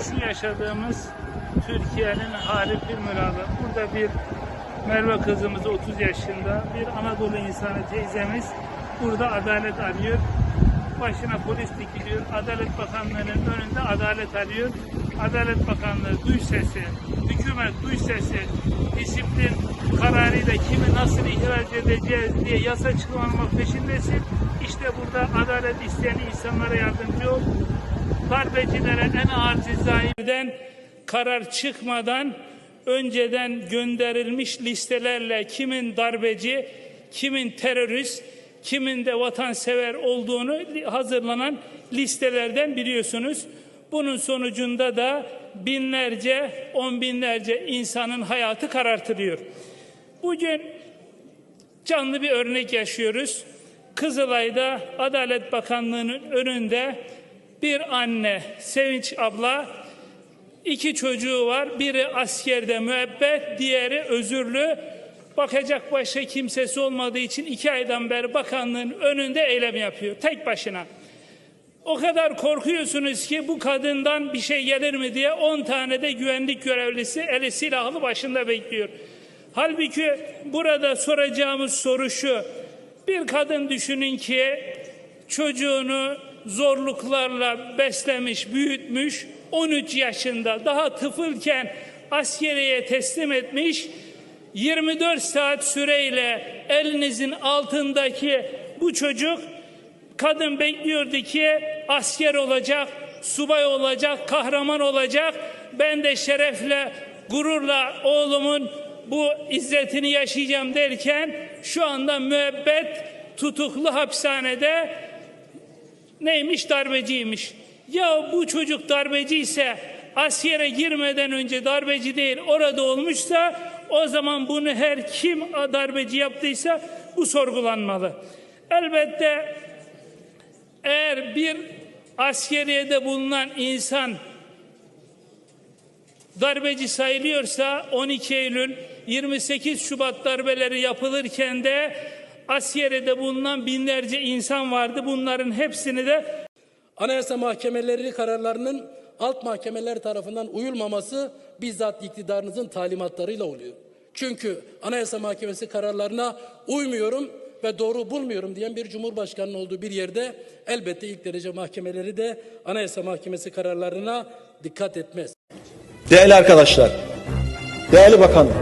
Şu yaşadığımız Türkiye'nin hali bir mürada. Burada bir Merve kızımız 30 yaşında, bir Anadolu insanı teyzemiz burada adalet arıyor. Başına polis dikiliyor. Adalet Bakanlığı'nın önünde adalet arıyor. Adalet Bakanlığı duy sesi, hükümet duy sesi, disiplin kararıyla kimi nasıl ihraç edeceğiz diye yasa çıkarmak peşindesin. İşte burada adalet isteyen insanlara yardımcı ol darbecilere en ağır cezayirden karar çıkmadan önceden gönderilmiş listelerle kimin darbeci, kimin terörist, kimin de vatansever olduğunu hazırlanan listelerden biliyorsunuz. Bunun sonucunda da binlerce, on binlerce insanın hayatı karartılıyor. Bugün canlı bir örnek yaşıyoruz. Kızılay'da Adalet Bakanlığı'nın önünde bir anne Sevinç abla iki çocuğu var. Biri askerde müebbet, diğeri özürlü. Bakacak başka kimsesi olmadığı için iki aydan beri bakanlığın önünde eylem yapıyor. Tek başına. O kadar korkuyorsunuz ki bu kadından bir şey gelir mi diye 10 tane de güvenlik görevlisi eli silahlı başında bekliyor. Halbuki burada soracağımız soru şu. Bir kadın düşünün ki çocuğunu zorluklarla beslemiş, büyütmüş, 13 yaşında daha tıfılken askeriye teslim etmiş, 24 saat süreyle elinizin altındaki bu çocuk kadın bekliyordu ki asker olacak, subay olacak, kahraman olacak. Ben de şerefle, gururla oğlumun bu izzetini yaşayacağım derken şu anda müebbet tutuklu hapishanede neymiş darbeciymiş. Ya bu çocuk darbeci ise askere girmeden önce darbeci değil orada olmuşsa o zaman bunu her kim darbeci yaptıysa bu sorgulanmalı. Elbette eğer bir askeriyede bulunan insan darbeci sayılıyorsa 12 Eylül 28 Şubat darbeleri yapılırken de askeriyede bulunan binlerce insan vardı. Bunların hepsini de Anayasa mahkemeleri kararlarının alt mahkemeler tarafından uyulmaması bizzat iktidarınızın talimatlarıyla oluyor. Çünkü Anayasa Mahkemesi kararlarına uymuyorum ve doğru bulmuyorum diyen bir cumhurbaşkanının olduğu bir yerde elbette ilk derece mahkemeleri de Anayasa Mahkemesi kararlarına dikkat etmez. Değerli arkadaşlar, değerli bakanım,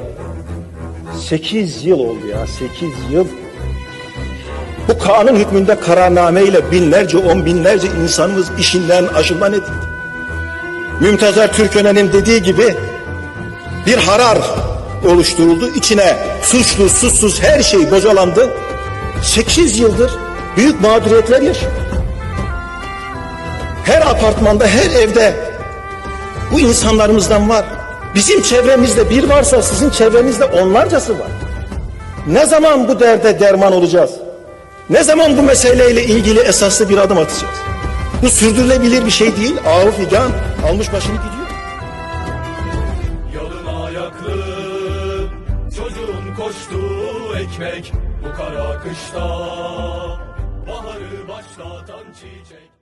8 yıl oldu ya, 8 yıl. Bu kanun hükmünde kararnameyle binlerce, on binlerce insanımız işinden, aşından edildi. Mümtazar Türköne'nin dediği gibi bir harar oluşturuldu. İçine suçlu, suçsuz her şey bocalandı. 8 yıldır büyük mağduriyetler yaşıyor. Her apartmanda, her evde bu insanlarımızdan var. Bizim çevremizde bir varsa sizin çevrenizde onlarcası var. Ne zaman bu derde derman olacağız? Ne zaman bu meseleyle ilgili esaslı bir adım atacağız? Bu sürdürülebilir bir şey değil. Ağır figan almış başını gidiyor. Yalın ayaklı çocuğun koştuğu ekmek bu kara kışta baharı başlatan çiçek.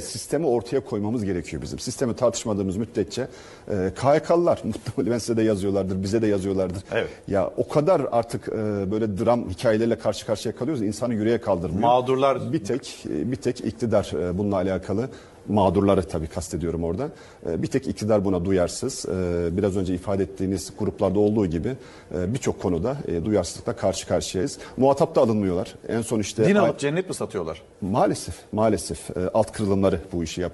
Sistemi ortaya koymamız gerekiyor bizim. Sistemi tartışmadığımız müddetçe e, KHK'lılar muhtemelen size de yazıyorlardır, bize de yazıyorlardır. Evet. Ya o kadar artık e, böyle dram hikayelerle karşı karşıya kalıyoruz. insanı yüreğe kaldırmıyor. Mağdurlar- bir tek e, bir tek iktidar e, bununla alakalı mağdurları tabii kastediyorum orada. E, Bir tek iktidar buna duyarsız. E, Biraz önce ifade ettiğiniz gruplarda olduğu gibi e, birçok konuda e, duyarsızlıkla karşı karşıyayız. Muhatap da alınmıyorlar. En son işte Din alıp cennet mi satıyorlar? maalesef maalesef e, alt kırılımları bu işi yapıyor.